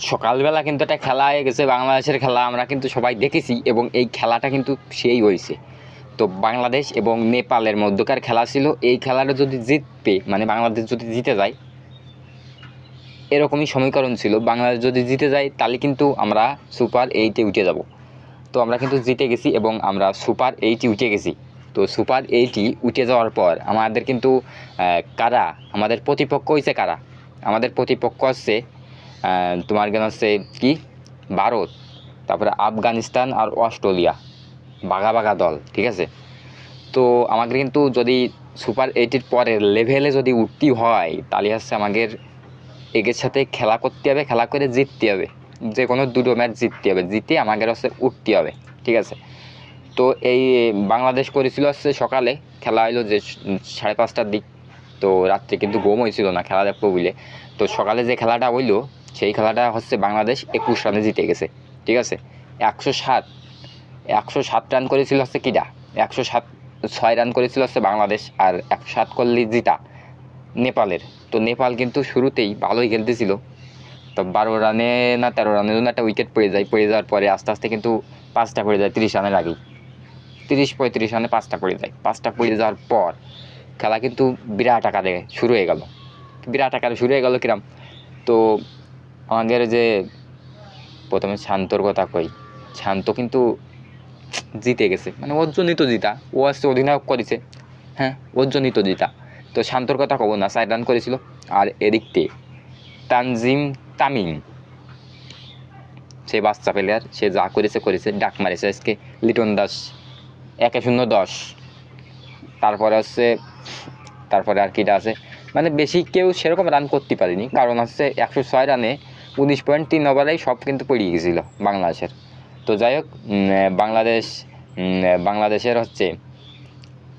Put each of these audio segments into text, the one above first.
সকালবেলা কিন্তু একটা খেলা হয়ে গেছে, বাংলাদেশের খেলা আমরা কিন্তু সবাই দেখেছি এবং এই খেলাটা কিন্তু সেই হয়েছে। তো বাংলাদেশ এবং নেপালের মধ্যকার খেলা ছিল, এই খেলাটা যদি জিতবে মানে বাংলাদেশ যদি জিতে যায়, এরকমই সমীকরণ ছিল। বাংলাদেশ যদি জিতে যায়, তাহলে কিন্তু আমরা সুপার এইটে উঠে যাব। তো আমরা কিন্তু জিতে গেছি এবং আমরা সুপার এইটে উঠে গেছি। তো সুপার এইটই উঠে যাওয়ার পর আমাদের কিন্তু কারা? আমাদের প্রতিপক্ষ হয়েছে কারা? আমাদের প্রতিপক্ষ হচ্ছে তোমার কেন হচ্ছে কি? ভারত, তারপরে আফগানিস্তান আর অস্ট্রেলিয়া। বাঘা বাঘা দল, ঠিক আছে? তো আমাদের কিন্তু যদি সুপার এইটির পরের লেভেলে যদি উঠতে হয়, তাহলে হচ্ছে আমাদের এগের সাথে খেলা করতে হবে, খেলা করে জিততে হবে। যে কোনো দুটো ম্যাচ জিততে হবে, জিতে আমাদের হচ্ছে উঠতে হবে, ঠিক আছে? তো এই বাংলাদেশ করেছিল হচ্ছে সকালে, খেলা হলো যে সাড়ে পাঁচটার দিক। তো রাত্রে কিন্তু ঘুম হয়েছিল না, খেলা দেখব বলে। তো সকালে যে খেলাটা হইল সেই খেলাটা হচ্ছে বাংলাদেশ একুশ রানে জিতে গেছে, ঠিক আছে? একশো সাত একশো সাত রান করেছিল হচ্ছে কিটা একশো সাত, ছয় রান করেছিল হচ্ছে বাংলাদেশ আর একশো সাত করলি জিতা নেপালের। তো নেপাল কিন্তু শুরুতেই ভালোই খেলতেছিল। তো বারো রানে না তেরো রানের জন্য একটা উইকেট পড়ে যায়, পড়ে যাওয়ার পরে আস্তে আস্তে কিন্তু পাঁচটা পড়ে যায়, তিরিশ রানের আগেই। তিরিশ, পঁয়ত্রিশ রানে পাঁচটা পড়ে যায়। পাঁচটা পড়ে যাওয়ার পর খেলা কিন্তু বিরাট আকারে শুরু হয়ে গেল। বিরাট আকারে শুরু হয়ে গেল কিরাম। তো আমাদের যে প্রথমে শান্তর কথা কই, শান্ত কিন্তু জিতে গেছে। মানে ওর জন্যই তো জিতা। ও আসছে, অধিনায়ক করেছে হ্যাঁ ওর জন্যই তো জিতা। তো শান্তর কথা কব না সাইড রান করেছিল। আর এদিকতে তানজিম তামিম। সে বাচ্চা প্লেয়ার সে যা করেছে করেছে, ডাক মারেছে আজকে লিটন দাস। একে শূন্য দশ। তারপরে হচ্ছে, তারপরে আর কিটা আছে। মানে বেশি কেউ সেরকম রান করতে পারেনি। কারণ হচ্ছে একশো ছয় রানে উনিশ পয়েন্ট তিন ওভারেই সব কিন্তু পড়িয়ে গেছিল বাংলাদেশের। তো যাই হোক বাংলাদেশ বাংলাদেশের হচ্ছে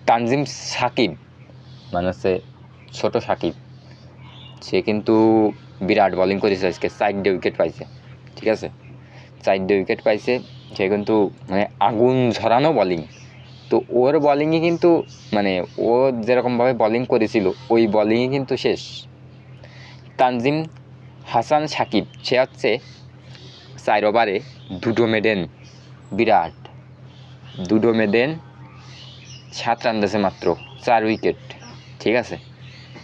তানজিম সাকিব মানে হচ্ছে ছোটো সাকিব, সে কিন্তু বিরাট বোলিং করেছে আজকে, চারটে উইকেট পাইছে, ঠিক আছে? চারটে উইকেট পাইছে, সে কিন্তু মানে আগুন ঝরানো বোলিং তো ওর বলিংয়ে কিন্তু মানে ও যেরকমভাবে বোলিং করেছিল, ওই বোলিংয়ে কিন্তু শেষ। তানজিম হাসান সাকিব, সে হচ্ছে চার ওভারে দুটো মেডেন, বিরাট। দুটো মেডেন, সাত রান দিয়েছে মাত্র, চার উইকেট, ঠিক আছে?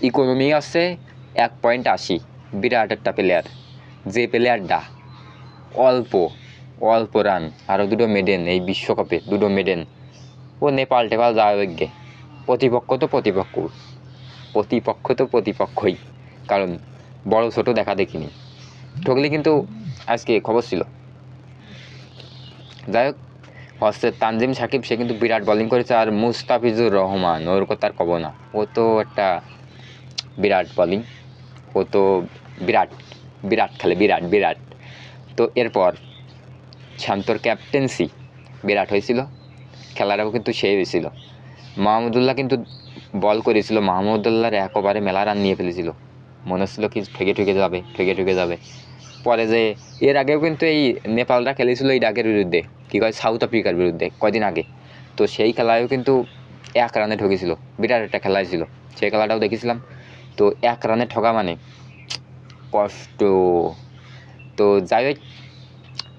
ইকোনমি আছে এক পয়েন্ট আশি, বিরাট একটা প্লেয়ার যে প্লেয়ারটা অল্প অল্প রান আরও দুটো মেডেন, এই বিশ্বকাপে দুটো মেডেন, ও নেপাল টেপাল যাবে গে প্রতিপক্ষ তো প্রতিপক্ষ প্রতিপক্ষ তো প্রতিপক্ষই, কারণ বড় ছোট দেখা দেখিনি। ঠকলে কিন্তু আজকে খবর ছিল। যাই হোক হচ্ছে তানজিম সাকিব, সে কিন্তু বিরাট বলিং করেছে আর মুস্তাফিজুর রহমান, ওর কথা কব না। ও তো একটা বিরাট বলিং ও তো বিরাট বিরাট খেলে, বিরাট বিরাট। তো এরপর শান্তর ক্যাপ্টেন্সি বিরাট হয়েছিল খেলাটাও কিন্তু সেই হয়েছিল। মাহমুদুল্লাহ কিন্তু বল করেছিল মাহমুদুল্লাহর এক ওভারে মেলা রান নিয়ে ফেলেছিল। মনে হচ্ছিল কি ঠেকে ঠেকে যাবে, ঠেকে ঠেকে যাবে। পরে যে, এর আগেও কিন্তু এই নেপালরা খেলেছিল এই ডাকের বিরুদ্ধে, কী কয় সাউথ আফ্রিকার বিরুদ্ধে, কয়দিন আগে। তো সেই খেলায়ও কিন্তু এক রানে ঠকেছিল, বিরাট একটা খেলা ছিল, সেই খেলাটাও দেখেছিলাম। তো এক রানে ঠকা মানে কষ্ট। তো যাই হোক,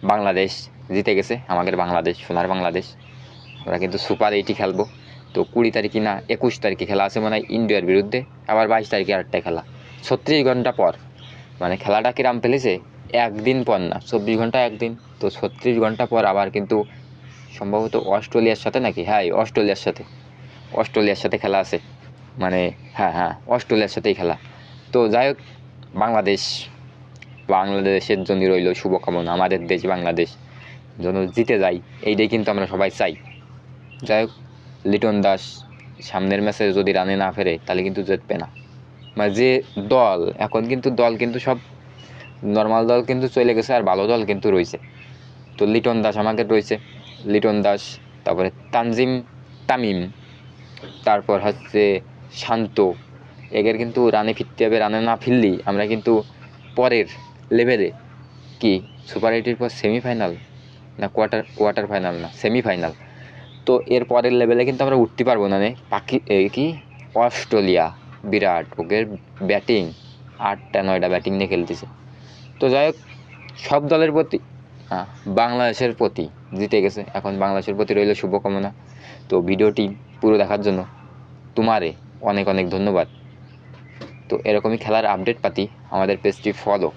বাংলাদেশ জিতে গেছে, আমাদের বাংলাদেশ, সোনার বাংলাদেশ। আমরা কিন্তু সুপার এইটি খেলব। তো কুড়ি তারিখে না, একুশ তারিখে খেলা আছে মানে ইন্ডিয়ার বিরুদ্ধে, আবার বাইশ তারিখে আরেকটা খেলা। ছত্রিশ ঘণ্টা পর। মানে খেলাটা কিরাম ফেলেছে? একদিন পর না, চব্বিশ ঘণ্টা একদিন। তো ছত্রিশ ঘণ্টা পর আবার কিন্তু সম্ভবত অস্ট্রেলিয়ার সাথে নাকি? হ্যাঁ অস্ট্রেলিয়ার সাথে। অস্ট্রেলিয়ার সাথে খেলা আছে। মানে হ্যাঁ হ্যাঁ অস্ট্রেলিয়ার সাথেই খেলা। তো যাই হোক, বাংলাদেশ, বাংলাদেশের জন্য রইল শুভকামনা। আমাদের দেশ বাংলাদেশ যেন জিতে যায়, এইটাই কিন্তু আমরা সবাই চাই। যাই হোক, লিটন দাস, সামনের ম্যাচে যদি রানে না ফেরে, তাহলে কিন্তু জিতবে না। মানে যে দল, এখন কিন্তু দল কিন্তু সব নর্মাল দল কিন্তু চলে গেছে আর ভালো দল কিন্তু রয়েছে। তো লিটন দাস আমাদের রয়েছে, লিটন দাস, তারপরে তানজিম তামিম, তারপর হচ্ছে শান্ত, এদের কিন্তু রানে ফিরতে হবে, রানে না ফিরলেই আমরা কিন্তু পরের লেভেলে কি সুপার এইটের পর সেমিফাইনাল না কোয়ার্টার কোয়ার্টার ফাইনাল না সেমিফাইনাল তো এর পরের লেভেলে কিন্তু আমরা উঠতে পারব না নে, পাকি কি? অস্ট্রেলিয়া। বিরাট ওদের ব্যাটিং, আটটা, নয়টা ব্যাটিং নিয়ে খেলতেছে। তো যাই হোক, সব দলের প্রতি বাংলাদেশের প্রতি জিতে গেছে। এখন বাংলাদেশের প্রতি রইল শুভকামনা। তো ভিডিওটি পুরো দেখার জন্য তোমারে অনেক অনেক ধন্যবাদ। তো এরকমই খেলার আপডেট পাতি আমাদের পেজটি ফলো